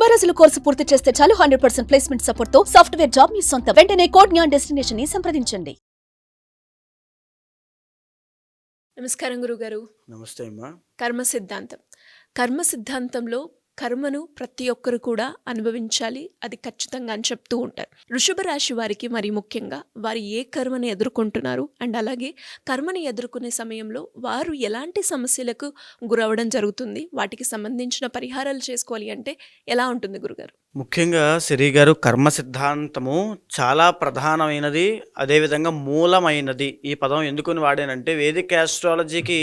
తొంభై రోజుల కోర్సు పూర్తి చేస్తే చాలు హండ్రెడ్ పర్సెంట్ ప్లేస్మెంట్ సపోర్ట్తో సాఫ్ట్వేర్ జాబ్ మీ సొంతం. వెంటనే కోడ్ జ్ఞాన్ డెస్టినేషన్ని సంప్రదించండి. నమస్కారం గురుగారు. నమస్తే అమ్మా. కర్మ సిద్ధాంతం. కర్మ సిద్ధాంతంలో కర్మను ప్రతి ఒక్కరు కూడా అనుభవించాలి. అది ఖచ్చితంగా అని చెప్తూ ఉంటారు. వృషభ రాశి వారికి మరి ముఖ్యంగా వారు ఏ కర్మని ఎదుర్కొంటున్నారు? అండ్ అలాగే కర్మని ఎదుర్కొనే సమయంలో వారు ఎలాంటి సమస్యలకు గురవడం జరుగుతుంది? వాటికి సంబంధించిన పరిహారాలు చేసుకోవాలి అంటే ఎలా ఉంటుంది గురుగారు? ముఖ్యంగా సిరి గారు కర్మ సిద్ధాంతము చాలా ప్రధానమైనది. అదేవిధంగా మూలమైనది. ఈ పదం ఎందుకుని వాడానంటే వేదిక ఆస్ట్రాలజీకి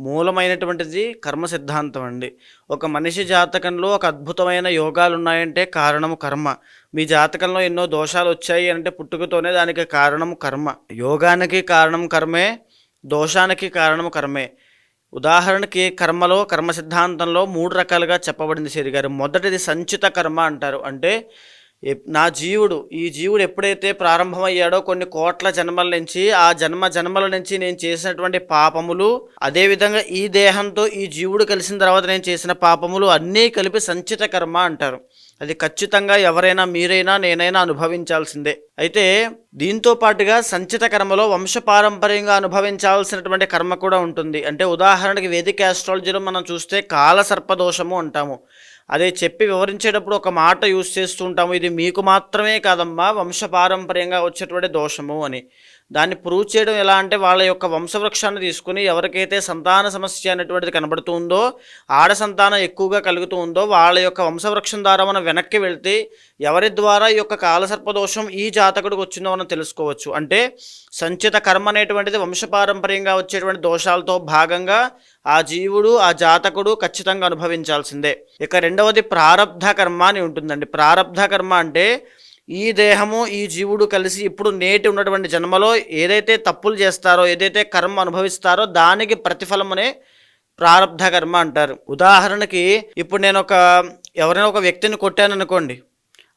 మూలమైనటువంటిది కర్మ సిద్ధాంతం అండి. ఒక మనిషి జాతకంలో ఒక అద్భుతమైన యోగాలు ఉన్నాయంటే కారణము కర్మ. మీ జాతకంలో ఎన్నో దోషాలు వచ్చాయి అంటే పుట్టుకతోనే దానికి కారణం కర్మ. యోగానికి కారణం కర్మే దోషానికి కారణం కర్మే. ఉదాహరణకి కర్మలో కర్మ సిద్ధాంతంలో మూడు రకాలుగా చెప్పబడింది సిరి గారు. మొదటిది సంచిత కర్మ అంటారు. అంటే నా జీవుడు ఈ జీవుడు ఎప్పుడైతే ప్రారంభమయ్యాడో కొన్ని కోట్ల జన్మల నుంచి ఆ జన్మ జన్మల నుంచి నేను చేసినటువంటి పాపములు అదేవిధంగా ఈ దేహంతో ఈ జీవుడు కలిసిన తర్వాత నేను చేసిన పాపములు అన్నీ కలిపి సంచిత కర్మ అంటారు. అది ఖచ్చితంగా ఎవరైనా మీరైనా నేనైనా అనుభవించాల్సిందే. అయితే దీంతో పాటుగా సంచిత కర్మలో వంశపారంపర్యంగా అనుభవించాల్సినటువంటి కర్మ కూడా ఉంటుంది. అంటే ఉదాహరణకి వేదిక ఆస్ట్రాలజీలో మనం చూస్తే కాల సర్పదోషము అంటాము. అదే చెప్పి వివరించేటప్పుడు ఒక మాట యూస్ చేస్తూ ఉంటాము. ఇది మీకు మాత్రమే కాదమ్మా వంశపారంపర్యంగా వచ్చేటువంటి దోషము అని. దాన్ని ప్రూవ్ చేయడం ఎలా అంటే వాళ్ళ యొక్క వంశవృక్షాన్ని తీసుకుని ఎవరికైతే సంతాన సమస్య అనేటువంటిది కనబడుతూ ఉందో ఆడ సంతానం ఎక్కువగా కలుగుతూ ఉందో వాళ్ళ యొక్క వంశవృక్షం ద్వారా మనం వెనక్కి వెళ్తే ఎవరి ద్వారా ఈ యొక్క కాలసర్పదోషం ఈ జాతకుడికి వచ్చిందో మనం తెలుసుకోవచ్చు. అంటే సంచిత కర్మ అనేటువంటిది వంశపారంపర్యంగా వచ్చేటువంటి దోషాలతో భాగంగా ఆ జీవుడు ఆ జాతకుడు ఖచ్చితంగా అనుభవించాల్సిందే. ఇక రెండవది ప్రారబ్ధ కర్మ అని ఉంటుందండి. ప్రారబ్ధ కర్మ అంటే ఈ దేహము ఈ జీవుడు కలిసి ఇప్పుడు నేటి ఉన్నటువంటి జన్మలో ఏదైతే తప్పులు చేస్తారో ఏదైతే కర్మ అనుభవిస్తారో దానికి ప్రతిఫలమనే ప్రారబ్ధ కర్మ అంటారు. ఉదాహరణకి ఇప్పుడు నేను ఒక ఎవరైనా ఒక వ్యక్తిని కొట్టాను అనుకోండి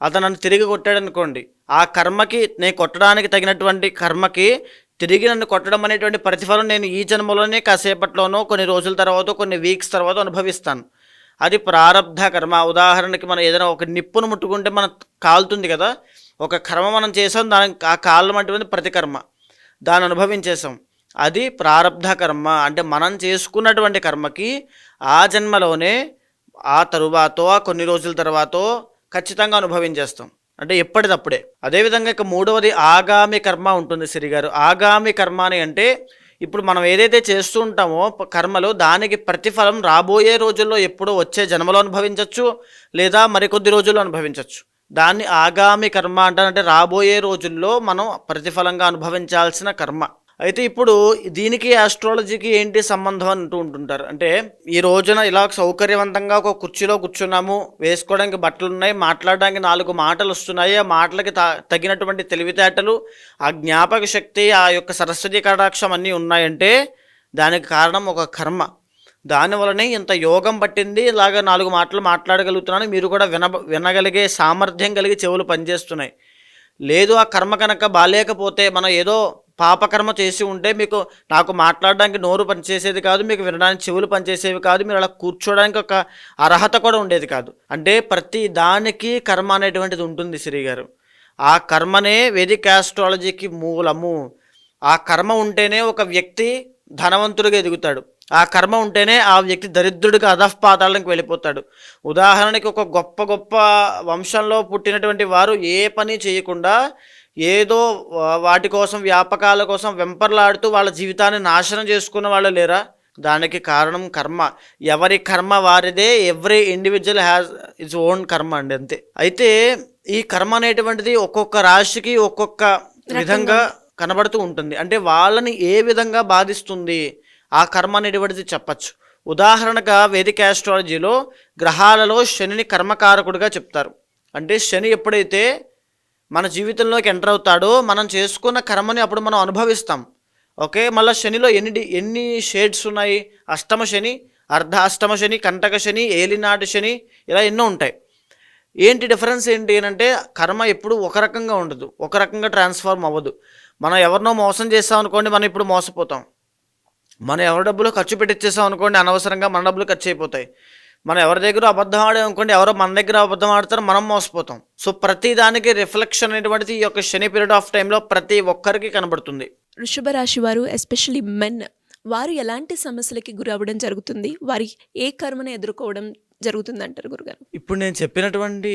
అతను నన్ను తిరిగి కొట్టాడు అనుకోండి ఆ కర్మకి నేను కొట్టడానికి తగినటువంటి కర్మకి తిరిగి నన్ను కొట్టడం అనేటువంటి ప్రతిఫలం నేను ఈ జన్మలోనే కాసేపట్లోనో కొన్ని రోజుల తర్వాత కొన్ని వీక్స్ తర్వాత అనుభవిస్తాను. అది ప్రారబ్ధ కర్మ. ఉదాహరణకి మనం ఏదైనా ఒక నిప్పును ముట్టుకుంటే మనం కాలుతుంది కదా ఒక కర్మ మనం చేసాం దాని ఆ కాలం అటువంటి ప్రతికర్మ. దాన్ని అనుభవించేసాం అది ప్రారబ్ధ కర్మ. అంటే మనం చేసుకున్నటువంటి కర్మకి ఆ జన్మలోనే ఆ తరువాతో కొన్ని రోజుల తర్వాతో ఖచ్చితంగా అనుభవించేస్తాం. అంటే ఎప్పటిదప్పుడే. అదేవిధంగా ఇక మూడవది ఆగామి కర్మ ఉంటుంది సిరిగారు ఆగామి కర్మ అని అంటే ఇప్పుడు మనం ఏదైతే చేస్తూ ఉంటామో కర్మలు దానికి ప్రతిఫలం రాబోయే రోజుల్లో ఎప్పుడో వచ్చే జన్మలో అనుభవించవచ్చు లేదా మరికొద్ది రోజుల్లో అనుభవించవచ్చు దాన్ని ఆగామి కర్మ అంటారంటే రాబోయే రోజుల్లో మనం ప్రతిఫలంగా అనుభవించాల్సిన కర్మ. అయితే ఇప్పుడు దీనికి ఆస్ట్రాలజీకి ఏంటి సంబంధం అంటూ ఉంటుంటారు? అంటే ఈ రోజున ఇలా సౌకర్యవంతంగా ఒక కుర్చీలో కూర్చున్నాము వేసుకోవడానికి బట్టలు ఉన్నాయి మాట్లాడడానికి నాలుగు మాటలు వస్తున్నాయి ఆ మాటలకి త- తగినటువంటి తెలివితేటలు ఆ జ్ఞాపక శక్తి ఆ యొక్క సరస్వతి కటాక్షం అన్నీ ఉన్నాయంటే దానికి కారణం ఒక కర్మ. దానివలనే ఇంత యోగం పట్టింది ఇలాగ నాలుగు మాటలు మాట్లాడగలుగుతున్నాను మీరు కూడా విన వినగలిగే సామర్థ్యం కలిగి చెవులు పనిచేస్తున్నాయి. లేదు ఆ కర్మ కనుక బాలేకపోతే మనం ఏదో పాపకర్మ చేసి ఉంటే మీకు నాకు మాట్లాడడానికి నోరు పనిచేసేది కాదు మీకు వినడానికి చెవులు పనిచేసేవి కాదు మీరు అలా కూర్చోడానికి ఒక అర్హత కూడా ఉండేది కాదు. అంటే ప్రతి దానికి కర్మ అనేటువంటిది ఉంటుంది శ్రీగారు ఆ కర్మనే వేదిక ఆస్ట్రాలజీకి మూలము. ఆ కర్మ ఉంటేనే ఒక వ్యక్తి ధనవంతుడిగా ఎదుగుతాడు. ఆ కర్మ ఉంటేనే ఆ వ్యక్తి దరిద్రుడిగా అధఃపాతాలకు వెళ్ళిపోతాడు. ఉదాహరణకి ఒక గొప్ప గొప్ప వంశంలో పుట్టినటువంటి వారు ఏ పని చేయకుండా ఏదో వాటి కోసం వ్యాపకాల కోసం వెంపర్లాడుతూ వాళ్ళ జీవితాన్ని నాశనం చేసుకున్న వాళ్ళు లేరా? దానికి కారణం కర్మ. ఎవరి కర్మ వారిదే every individual has its own karma అండి అంతే. అయితే ఈ కర్మ అనేటువంటిది ఒక్కొక్క రాశికి ఒక్కొక్క విధంగా కనబడుతూ ఉంటుంది. అంటే వాళ్ళని ఏ విధంగా బాధిస్తుంది? ఆ కర్మ అనేటువంటిది చెప్పచ్చు. ఉదాహరణగా వేదిక ఆస్ట్రాలజీలో గ్రహాలలో శనిని కర్మకారకుడిగా చెప్తారు. అంటే శని ఎప్పుడైతే మన జీవితంలోకి ఎంటర్ అవుతాడో మనం చేసుకున్న కర్మని అప్పుడు మనం అనుభవిస్తాం. ఓకే? మళ్ళీ శనిలో ఎన్ని ఎన్ని షేడ్స్ ఉన్నాయి? అష్టమ శని అర్ధ అష్టమ శని కంటక శని ఏలినాటి శని ఇలా ఎన్నో ఉంటాయి. ఏంటి డిఫరెన్స్ ఏంటి అని అంటే కర్మ ఎప్పుడు ఒక రకంగా ఉండదు. ఒక రకంగా ట్రాన్స్ఫార్మ్ అవ్వదు. మనం ఎవరినో మోసం చేస్తాం అనుకోండి మనం ఇప్పుడు మోసపోతాం. మనం ఎవరి డబ్బులు ఖర్చు పెట్టించేసాం అనుకోండి అనవసరంగా మన డబ్బులు ఖర్చు అయిపోతాయి. మనం ఎవరి దగ్గర అబద్ధం ఆడాం అనుకోండి ఎవరో మన దగ్గర అబద్ధం ఆడతారు మనం మోసపోతాం. సో ప్రతి దానికి రిఫ్లెక్షన్ అనేటువంటిది ఈ యొక్క శని పీరియడ్ ఆఫ్ టైంలో ప్రతి ఒక్కరికి కనబడుతుంది. వృషభ రాశి వారు ఎస్పెషలీ మెన్ వారు ఎలాంటి సమస్యలకి గురవ్వడం జరుగుతుంది? వారి ఏ కర్మను ఎదుర్కోవడం జరుగుతుంది అంటారు గురుగారు? ఇప్పుడు నేను చెప్పినటువంటి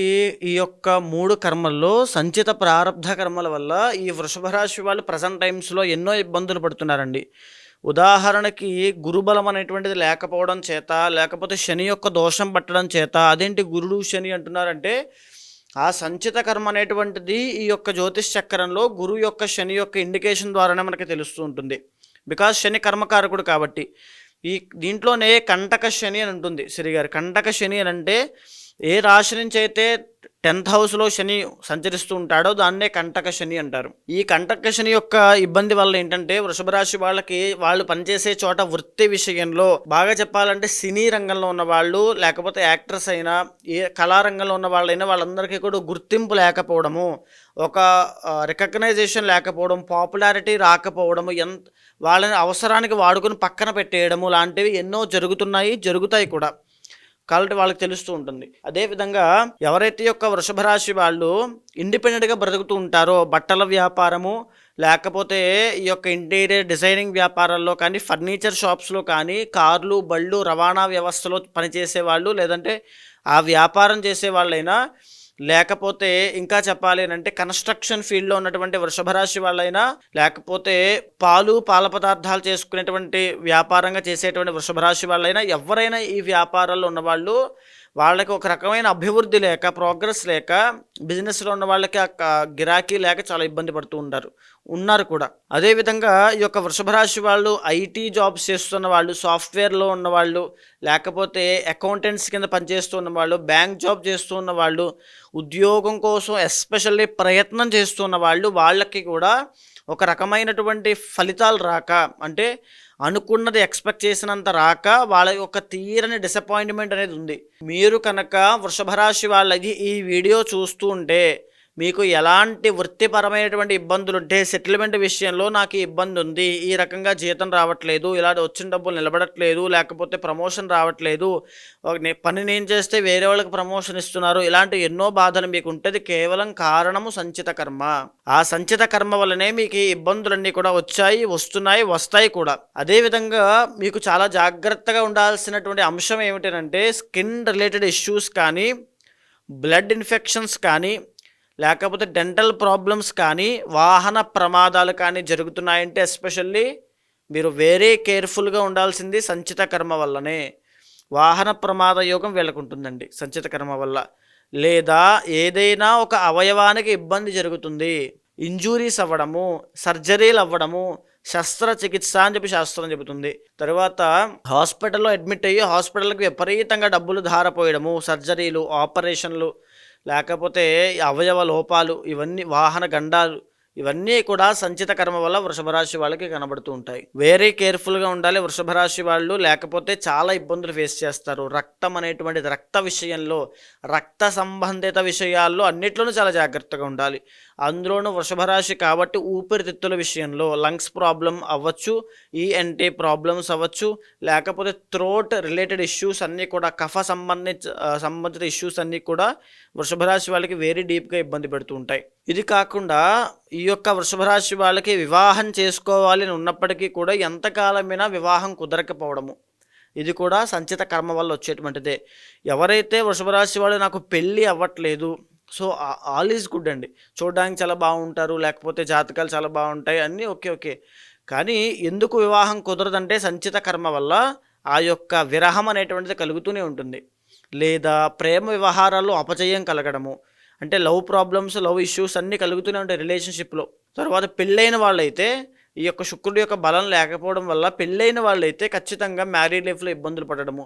ఈ యొక్క మూడు కర్మల్లో సంచిత ప్రారంధ కర్మల వల్ల ఈ వృషభ రాశి వాళ్ళు ప్రజెంట్ టైమ్స్లో ఎన్నో ఇబ్బందులు పడుతున్నారండి. ఉదాహరణకి గురుబలం అనేటువంటిది లేకపోవడం చేత లేకపోతే శని యొక్క దోషం పట్టడం చేత అదేంటి గురుడు శని అంటున్నారంటే ఆ సంచిత కర్మ అనేటువంటిది ఈ యొక్క జ్యోతిష్ చక్రంలో గురువు యొక్క శని యొక్క ఇండికేషన్ ద్వారానే మనకి తెలుస్తూ ఉంటుంది. బికాజ్ శని కర్మకారకుడు కాబట్టి ఈ దీంట్లోనే కంటక శని అని ఉంటుంది. శ్రీగారు కంటక శని అని అంటే ఏ రాశి నుంచి అయితే టెన్త్ హౌస్లో శని సంచరిస్తూ ఉంటాడో దాన్నే కంటక శని అంటారు. ఈ కంటక శని యొక్క ఇబ్బంది వల్ల ఏంటంటే వృషభ రాశి వాళ్ళకి వాళ్ళు పనిచేసే చోట వృత్తి విషయంలో బాగా చెప్పాలంటే సినీ రంగంలో ఉన్న వాళ్ళు లేకపోతే యాక్టర్స్ అయినా ఏ కళారంగంలో ఉన్న వాళ్ళైనా వాళ్ళందరికీ కూడా గుర్తింపు లేకపోవడము ఒక రికగ్నైజేషన్ లేకపోవడం పాపులారిటీ రాకపోవడము ఎంత వాళ్ళని అవసరానికి వాడుకొని పక్కన పెట్టేయడము లాంటివి ఎన్నో జరుగుతున్నాయి జరుగుతాయి కూడా. కాబట్టి వాళ్ళకి తెలుస్తూ ఉంటుంది. అదేవిధంగా ఎవరైతే యొక్క వృషభ రాశి వాళ్ళు ఇండిపెండెంట్గా బ్రతుకుతూ ఉంటారో బట్టల వ్యాపారము లేకపోతే ఈ యొక్క ఇంటీరియర్ డిజైనింగ్ వ్యాపారాల్లో కానీ ఫర్నిచర్ షాప్స్లో కానీ కార్లు బళ్ళు రవాణా వ్యవస్థలో పనిచేసే వాళ్ళు లేదంటే ఆ వ్యాపారం చేసే వాళ్ళైనా లేకపోతే ఇంకా చెప్పాలి అంటే కన్స్ట్రక్షన్ ఫీల్డ్లో ఉన్నటువంటి వృషభరాశి వాళ్ళైనా లేకపోతే పాలు పాల పదార్థాలు చేసుకునేటువంటి వ్యాపారంగా చేసేటువంటి వృషభరాశి వాళ్ళైనా ఎవరైనా ఈ వ్యాపారాల్లో ఉన్నవాళ్ళు వాళ్ళకి ఒక రకమైన అభివృద్ధి లేక ప్రోగ్రెస్ లేక బిజినెస్లో ఉన్న వాళ్ళకి ఆ గిరాకీ లేక చాలా ఇబ్బంది పడుతూ ఉంటారు ఉన్నారు కూడా. అదేవిధంగా ఈ యొక్క వృషభ రాశి వాళ్ళు ఐటీ జాబ్స్ చేస్తున్న వాళ్ళు సాఫ్ట్వేర్లో ఉన్న వాళ్ళు లేకపోతే అకౌంటెంట్స్ కింద పనిచేస్తున్న వాళ్ళు బ్యాంక్ జాబ్ చేస్తున్న వాళ్ళు ఉద్యోగం కోసం ఎస్పెషల్లీ ప్రయత్నం చేస్తున్న వాళ్ళు వాళ్ళకి కూడా ఒక రకమైనటువంటి ఫలితాలు రాక అంటే అనుకున్నది ఎక్స్పెక్ట్ చేసినంత రాక వాళ్ళ యొక్క తీరని డిసప్పాయింట్మెంట్ అనేది ఉంది. మీరు కనుక వృషభరాశి వాళ్ళకి ఈ వీడియో చూస్తూ ఉంటే మీకు ఎలాంటి వృత్తిపరమైనటువంటి ఇబ్బందులు ఉంటే సెటిల్మెంట్ విషయంలో నాకు ఇబ్బంది ఉంది. ఈ రకంగా జీతం రావట్లేదు. ఇలా వచ్చిన డబ్బులు నిలబడట్లేదు. లేకపోతే ప్రమోషన్ రావట్లేదు. ఒక పని నేను చేస్తే వేరే వాళ్ళకి ప్రమోషన్ ఇస్తున్నారు. ఇలాంటి ఎన్నో బాధలు మీకు ఉంటుంది కేవలం కారణము సంచిత కర్మ. ఆ సంచిత కర్మ వల్లనే మీకు ఈ ఇబ్బందులన్నీ కూడా వచ్చాయి వస్తున్నాయి వస్తాయి కూడా. అదేవిధంగా మీకు చాలా జాగ్రత్తగా ఉండాల్సినటువంటి అంశం ఏమిటంటే స్కిన్ రిలేటెడ్ ఇష్యూస్ కానీ బ్లడ్ ఇన్ఫెక్షన్స్ కానీ లేకపోతే డెంటల్ ప్రాబ్లమ్స్ కానీ వాహన ప్రమాదాలు కానీ జరుగుతున్నాయంటే ఎస్పెషల్లీ మీరు వేరే కేర్ఫుల్గా ఉండాల్సింది సంచిత కర్మ వల్లనే. వాహన ప్రమాద యోగం వీళ్ళకు ఉంటుందండి సంచిత కర్మ వల్ల. లేదా ఏదైనా ఒక అవయవానికి ఇబ్బంది జరుగుతుంది ఇంజూరీస్ అవ్వడము సర్జరీలు అవ్వడము శస్త్రచికిత్స అని చెప్పి శాస్త్రం చెబుతుంది. తర్వాత హాస్పిటల్లో అడ్మిట్ అయ్యి హాస్పిటల్కి విపరీతంగా డబ్బులు ధారపోయడము సర్జరీలు ఆపరేషన్లు లేకపోతే అవయవ లోపాలు ఇవన్నీ వాహన గండాలు ఇవన్నీ కూడా సంచిత కర్మ వల్ల వృషభ రాశి వాళ్ళకి కనబడుతూ ఉంటాయి. వెరీ కేర్ఫుల్గా ఉండాలి వృషభ రాశి వాళ్ళు. లేకపోతే చాలా ఇబ్బందులు ఫేస్ చేస్తారు. రక్తం అనేటువంటిది రక్త విషయంలో రక్త సంబంధిత విషయాల్లో అన్నిట్లోనూ చాలా జాగ్రత్తగా ఉండాలి. అందులోనూ వృషభ రాశి కాబట్టి ఊపిరితిత్తుల విషయంలో లంగ్స్ ప్రాబ్లం అవ్వచ్చు ఈఎన్టీ ప్రాబ్లమ్స్ అవ్వచ్చు లేకపోతే థ్రోట్ రిలేటెడ్ ఇష్యూస్ అన్నీ కూడా కఫ సంబంధించ సంబంధిత ఇష్యూస్ అన్నీ కూడా వృషభ రాశి వాళ్ళకి వెరీ డీప్గా ఇబ్బంది పెడుతూ ఉంటాయి. ఇది కాకుండా ఈ యొక్క వృషభ రాశి వాళ్ళకి వివాహం చేసుకోవాలి అని ఉన్నప్పటికీ కూడా ఎంతకాలమైనా వివాహం కుదరకపోవడము. ఇది కూడా సంచిత కర్మ వల్ల వచ్చేటువంటిదే. ఎవరైతే వృషభ రాశి వాళ్ళు నాకు పెళ్ళి అవ్వట్లేదు సో ఆల్ ఈజ్ గుడ్ అండి. చూడడానికి చాలా బాగుంటారు లేకపోతే జాతకాలు చాలా బాగుంటాయి అన్నీ ఓకే ఓకే. కానీ ఎందుకు వివాహం కుదరదంటే సంచిత కర్మ వల్ల ఆ యొక్క విరహం అనేటువంటిది కలుగుతూనే ఉంటుంది. లేదా ప్రేమ వ్యవహారాల్లో అపజయం కలగడము. అంటే లవ్ ప్రాబ్లమ్స్ లవ్ ఇష్యూస్ అన్నీ కలుగుతూనే ఉంటాయి రిలేషన్షిప్లో తర్వాత పెళ్ళైన వాళ్ళైతే ఈ యొక్క శుక్రుడి యొక్క బలం లేకపోవడం వల్ల పెళ్ళైన వాళ్ళైతే ఖచ్చితంగా మ్యారీడ్ లైఫ్లో ఇబ్బందులు పడడము.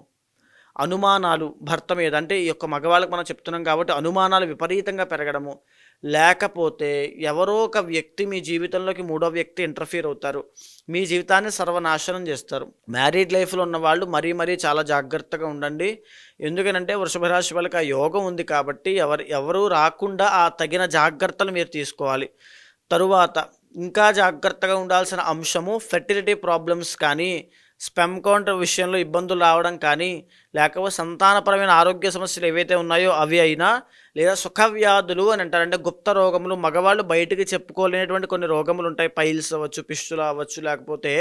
అనుమానాలు భర్త మీద. అంటే ఈ యొక్క మగవాళ్ళకి మనం చెప్తున్నాం కాబట్టి అనుమానాలు విపరీతంగా పెరగడము. లేకపోతే ఎవరో ఒక వ్యక్తి మీ జీవితంలోకి మూడో వ్యక్తి ఇంటర్ఫీర్ అవుతారు. మీ జీవితాన్ని సర్వనాశనం చేస్తారు. మ్యారీడ్ లైఫ్లో ఉన్న వాళ్ళు మరీ మరీ చాలా జాగ్రత్తగా ఉండండి. ఎందుకనంటే వృషభ రాశి వాళ్ళకి ఆ యోగం ఉంది కాబట్టి ఎవరు ఎవరు రాకుండా ఆ తగిన జాగ్రత్తలు మీరు తీసుకోవాలి. తరువాత ఇంకా జాగ్రత్తగా ఉండాల్సిన అంశము ఫెర్టిలిటీ ప్రాబ్లమ్స్ కానీ స్పెమ్ కౌంట్ విషయంలో ఇబ్బందులు రావడం కానీ లేకపోతే సంతానపరమైన ఆరోగ్య సమస్యలు ఏవైతే ఉన్నాయో అవి అయినా లేదా సుఖ వ్యాధులు అని అంటారంటే గుప్త రోగములు మగవాళ్ళు బయటికి చెప్పుకోలేనటువంటి కొన్ని రోగములు ఉంటాయి. పైల్స్ అవ్వచ్చు పిస్టులు అవ్వచ్చు లేకపోతే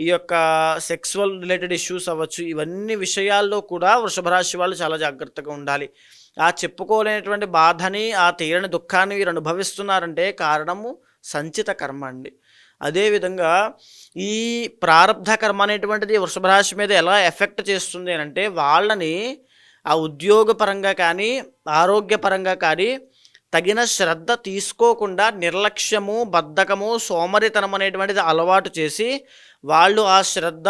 ఈ యొక్క సెక్సువల్ రిలేటెడ్ ఇష్యూస్ అవ్వచ్చు. ఇవన్నీ విషయాల్లో కూడా వృషభ రాశి వాళ్ళు చాలా జాగ్రత్తగా ఉండాలి. ఆ చెప్పుకోలేనటువంటి బాధని ఆ తీరని దుఃఖాన్ని వీరు అనుభవిస్తున్నారంటే కారణము సంచిత కర్మ అండి. అదేవిధంగా ఈ ప్రారంధ కర్మ అనేటువంటిది వృషభ రాశి మీద ఎలా ఎఫెక్ట్ చేస్తుంది అని అంటే వాళ్ళని ఆ ఉద్యోగపరంగా కానీ ఆరోగ్యపరంగా కానీ తగిన శ్రద్ధ తీసుకోకుండా నిర్లక్ష్యము బద్ధకము సోమరితనం అనేటువంటిది అలవాటు చేసి వాళ్ళు ఆ శ్రద్ధ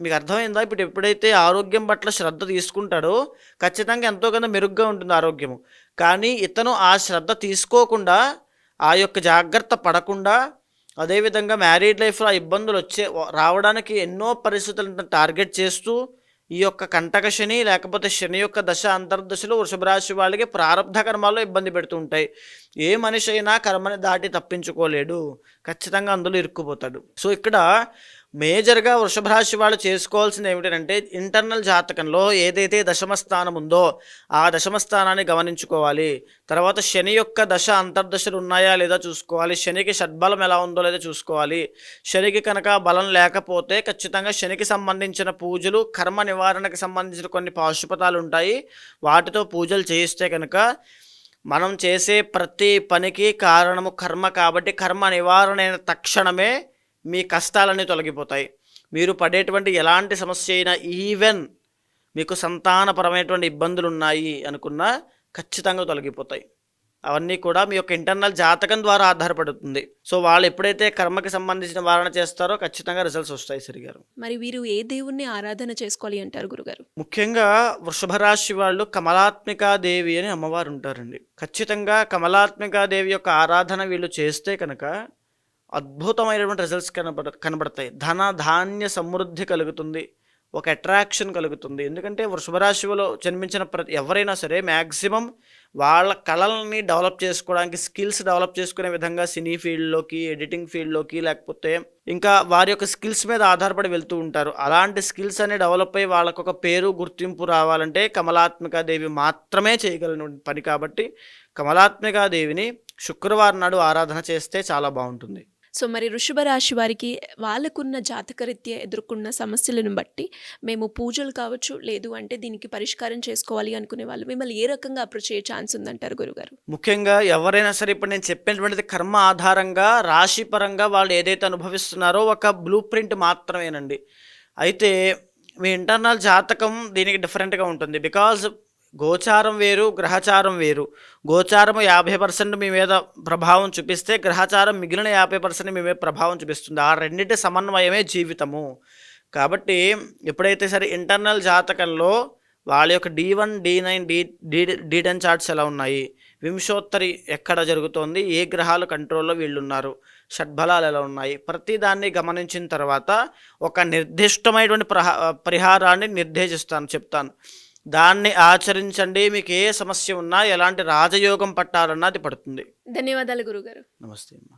మీకు అర్థమైందా? ఇప్పుడు ఎప్పుడైతే ఆరోగ్యం పట్ల శ్రద్ధ తీసుకుంటాడో ఖచ్చితంగా ఎంతో కన్నా మెరుగ్గా ఉంటుంది ఆరోగ్యము. కానీ ఇతను ఆ శ్రద్ధ తీసుకోకుండా ఆ యొక్క జాగ్రత్త పడకుండా అదేవిధంగా మ్యారీడ్ లైఫ్లో ఆ ఇబ్బందులు వచ్చే రావడానికి ఎన్నో పరిస్థితులను టార్గెట్ చేస్తూ ఈ యొక్క కంటక శని లేకపోతే శని యొక్క దశ అంతర్దశలు వృషభ రాశి వాళ్ళకి ప్రారంభ కర్మాల్లో ఇబ్బంది పెడుతూ ఉంటాయి. ఏ మనిషి అయినా కర్మని దాటి తప్పించుకోలేడు. ఖచ్చితంగా అందులో ఇరుక్కుపోతాడు. సో ఇక్కడ మేజర్గా వృషభరాశి వాళ్ళు చేసుకోవాల్సింది ఏమిటంటే ఇంటర్నల్ జాతకంలో ఏదైతే దశమ స్థానం ఉందో ఆ దశమ స్థానాన్ని గమనించుకోవాలి. తర్వాత శని యొక్క దశ అంతర్దశలు ఉన్నాయా లేదా చూసుకోవాలి. శనికి షడ్బలం ఎలా ఉందో లేదా చూసుకోవాలి. శనికి కనుక బలం లేకపోతే ఖచ్చితంగా శనికి సంబంధించిన పూజలు కర్మ నివారణకు సంబంధించిన కొన్ని పాశుపతాలు ఉంటాయి. వాటితో పూజలు చేయిస్తే కనుక మనం చేసే ప్రతి పనికి కారణము కర్మ కాబట్టి కర్మ నివారణ అయిన తక్షణమే మీ కష్టాలన్నీ తొలగిపోతాయి. మీరు పడేటువంటి ఎలాంటి సమస్య అయినా ఈవెన్ మీకు సంతానపరమైనటువంటి ఇబ్బందులు ఉన్నాయి అనుకున్నా ఖచ్చితంగా తొలగిపోతాయి. అవన్నీ కూడా మీ యొక్క ఇంటర్నల్ జాతకం ద్వారా ఆధారపడుతుంది. సో వాళ్ళు ఎప్పుడైతే కర్మకి సంబంధించిన వారణ చేస్తారో ఖచ్చితంగా రిజల్ట్స్ వస్తాయి సరిగారు మరి వీరు ఏ దేవుణ్ణి ఆరాధన చేసుకోవాలి అంటారు గురుగారు ముఖ్యంగా వృషభ రాశి వాళ్ళు కమలాత్మికా దేవి అని అమ్మవారు ఉంటారండి. ఖచ్చితంగా కమలాత్మికా దేవి యొక్క ఆరాధన వీళ్ళు చేస్తే కనుక అద్భుతమైనటువంటి రిజల్ట్స్ కనబడ కనబడతాయి. ధన ధాన్య సమృద్ధి కలుగుతుంది. ఒక అట్రాక్షన్ కలుగుతుంది. ఎందుకంటే వృషభరాశిలో జన్మించిన ప్రతి ఎవరైనా సరే మ్యాక్సిమం వాళ్ళ కళల్ని డెవలప్ చేసుకోవడానికి స్కిల్స్ డెవలప్ చేసుకునే విధంగా సినీ ఫీల్డ్లోకి ఎడిటింగ్ ఫీల్డ్లోకి లేకపోతే ఇంకా వారి యొక్క స్కిల్స్ మీద ఆధారపడి వెళ్తూ ఉంటారు. అలాంటి స్కిల్స్ అనే డెవలప్ అయ్యి వాళ్ళకు ఒక పేరు గుర్తింపు రావాలంటే కమలాత్మిక దేవి మాత్రమే చేయగలిగిన పని కాబట్టి కమలాత్మిక దేవిని శుక్రవారం నాడు ఆరాధన చేస్తే చాలా బాగుంటుంది. సో మరి వృషభ రాశి వారికి వాళ్ళకున్న జాతకరీత్యా ఎదుర్కొన్న సమస్యలను బట్టి మేము పూజలు కావచ్చు లేదు అంటే దీనికి పరిష్కారం చేసుకోవాలి అనుకునే వాళ్ళు మిమ్మల్ని ఏ రకంగా అప్రోచ్ అయ్యే ఛాన్స్ ఉందంటారు గురుగారు? ముఖ్యంగా ఎవరైనా సరే ఇప్పుడు నేను చెప్పినటువంటిది కర్మ ఆధారంగా రాశి పరంగా వాళ్ళు ఏదైతే అనుభవిస్తున్నారో ఒక బ్లూ ప్రింట్ మాత్రమేనండి. అయితే మీ ఇంటర్నల్ జాతకం దీనికి డిఫరెంట్గా ఉంటుంది. బికాజ్ గోచారం వేరు గ్రహచారం వేరు. గోచారం యాభై పర్సెంట్ మీ మీద ప్రభావం చూపిస్తే గ్రహచారం మిగిలిన యాభై పర్సెంట్ మీ మీద ప్రభావం చూపిస్తుంది. ఆ రెండింటి సమన్వయమే జీవితము. కాబట్టి ఎప్పుడైతే సరే ఇంటర్నల్ జాతకంలో వాళ్ళ యొక్క D one D nine D D D ten charts ఎలా ఉన్నాయి? వింశోత్తరి ఎక్కడ జరుగుతోంది? ఏ గ్రహాలు కంట్రోల్లో వీళ్ళున్నారు? షడ్బలాలు ఎలా ఉన్నాయి? ప్రతి దాన్ని గమనించిన తర్వాత ఒక నిర్దిష్టమైనటువంటి ప్రహ పరిహారాన్ని నిర్దేశిస్తాను చెప్తాను. దాన్ని ఆచరించండి మీకు ఏ సమస్య ఉన్నా ఎలాంటి రాజయోగం పట్టాలన్నా అది పడుతుంది. ధన్యవాదాలు గురుగారు. నమస్తే అమ్మా.